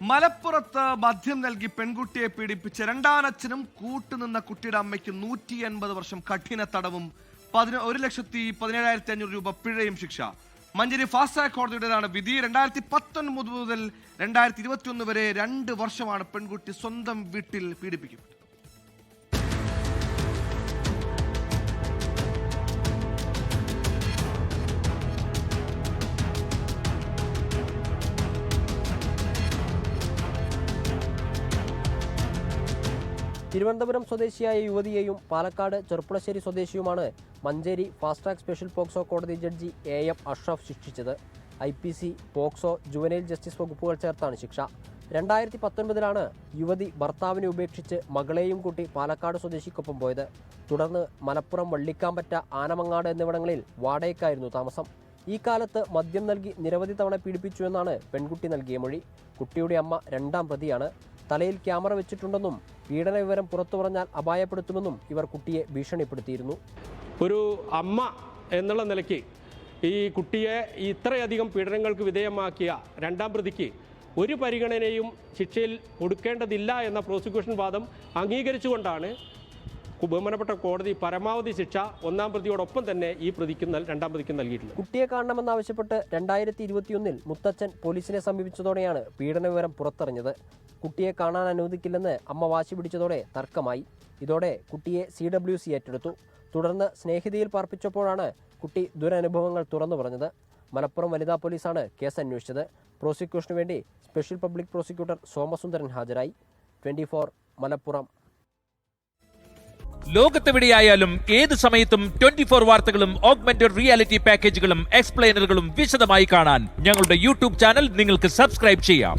മലപ്പുറത്ത് മദ്യം നൽകി പെൺകുട്ടിയെ പീഡിപ്പിച്ച രണ്ടാനച്ഛനും കൂട്ടുനിന്ന കുട്ടിയുടെ അമ്മയ്ക്ക് നൂറ്റി എൺപത് വർഷം കഠിന തടവും പതിന ഒരു ലക്ഷത്തി പതിനേഴായിരത്തി അഞ്ഞൂറ് രൂപ പിഴയും ശിക്ഷ. മഞ്ചേരി ഫാസ്റ്റ് ട്രാക്ക് കോടതിയുടേതാണ് വിധി. രണ്ടായിരത്തി പത്തൊൻപത് മുതൽ രണ്ടായിരത്തി ഇരുപത്തി ഒന്ന് വരെ രണ്ട് വർഷമാണ് പെൺകുട്ടി സ്വന്തം വീട്ടിൽ പീഡിപ്പിക്കപ്പെട്ടത്. തിരുവനന്തപുരം സ്വദേശിയായ യുവതിയെയും Palakkad Cherpulassery സ്വദേശിയുമാണ് Manjeri fast track special POCSO കോടതി ജഡ്ജി എ എം അഷ്റഫ് ശിക്ഷിച്ചത്. I P C POCSO juvenile justice വകുപ്പുകൾ ചേർത്താണ് ശിക്ഷ. രണ്ടായിരത്തി പത്തൊൻപതിലാണ് യുവതി ഭർത്താവിനെ ഉപേക്ഷിച്ച് മകളെയും കൂട്ടി പാലക്കാട് സ്വദേശിക്കൊപ്പം പോയത്. തുടർന്ന് മലപ്പുറം വള്ളിക്കാമ്പറ്റ ആനമങ്ങാട് എന്നിവിടങ്ങളിൽ വാടകയ്ക്കായിരുന്നു താമസം. ഈ കാലത്ത് മദ്യം നൽകി നിരവധി തവണ പീഡിപ്പിച്ചുവെന്നാണ് പെൺകുട്ടി നൽകിയ മൊഴി. കുട്ടിയുടെ അമ്മ രണ്ടാം പ്രതിയാണ്. തലയിൽ ക്യാമറ വെച്ചിട്ടുണ്ടെന്നും പീഡന വിവരം പുറത്തു പറഞ്ഞാൽ അപായപ്പെടുത്തുമെന്നും ഇവർ കുട്ടിയെ ഭീഷണിപ്പെടുത്തിയിരുന്നു. ഒരു അമ്മ എന്നുള്ള നിലയ്ക്ക് ഈ കുട്ടിയെ ഇത്രയധികം പീഡനങ്ങൾക്ക് വിധേയമാക്കിയ രണ്ടാം പ്രതിക്ക് ഒരു പരിഗണനയും ശിക്ഷയിൽ കൊടുക്കേണ്ടതില്ല എന്ന പ്രോസിക്യൂഷൻ വാദം അംഗീകരിച്ചുകൊണ്ടാണ് ബഹുമാനപ്പെട്ട കോടതി പരമാവധി ശിക്ഷ ഒന്നാം പ്രതിയോടൊപ്പം തന്നെ ഈ പ്രതിക്ക് രണ്ടാം പ്രതിക്ക് നൽകിയിട്ടുള്ളത്. കുട്ടിയെ കാണണമെന്നാവശ്യപ്പെട്ട് രണ്ടായിരത്തി ഇരുപത്തിയൊന്നിൽ മുത്തച്ഛൻ പോലീസിനെ സമീപിച്ചതോടെയാണ് പീഡന വിവരം പുറത്തറിഞ്ഞത്. കുട്ടിയെ കാണാൻ അനുവദിക്കില്ലെന്ന് അമ്മ വാശി പിടിച്ചതോടെ തർക്കമായി. ഇതോടെ കുട്ടിയെ സി ഡബ്ല്യു സി ഏറ്റെടുത്തു. തുടർന്ന് സ്നേഹിതയിൽ പാർപ്പിച്ചപ്പോഴാണ് കുട്ടി ദുരനുഭവങ്ങൾ തുറന്നു പറഞ്ഞത്. മലപ്പുറം വനിതാ പോലീസാണ് കേസ് അന്വേഷിച്ചത്. പ്രോസിക്യൂഷനു വേണ്ടി സ്പെഷ്യൽ പബ്ലിക് പ്രോസിക്യൂട്ടർ സോമസുന്ദരൻ ഹാജരായി. ട്വന്റി മലപ്പുറം. ലോകത്തെവിടെയായാലും ഏത് സമയത്തും ട്വന്റി ഫോർ വാർത്തകളും ഓഗ്മെന്റഡ് റിയാലിറ്റി പാക്കേജുകളും എക്സ്പ്ലെയിനറുകളും വിശദമായി കാണാൻ ഞങ്ങളുടെ യൂട്യൂബ് ചാനൽ നിങ്ങൾക്ക് സബ്സ്ക്രൈബ് ചെയ്യാം.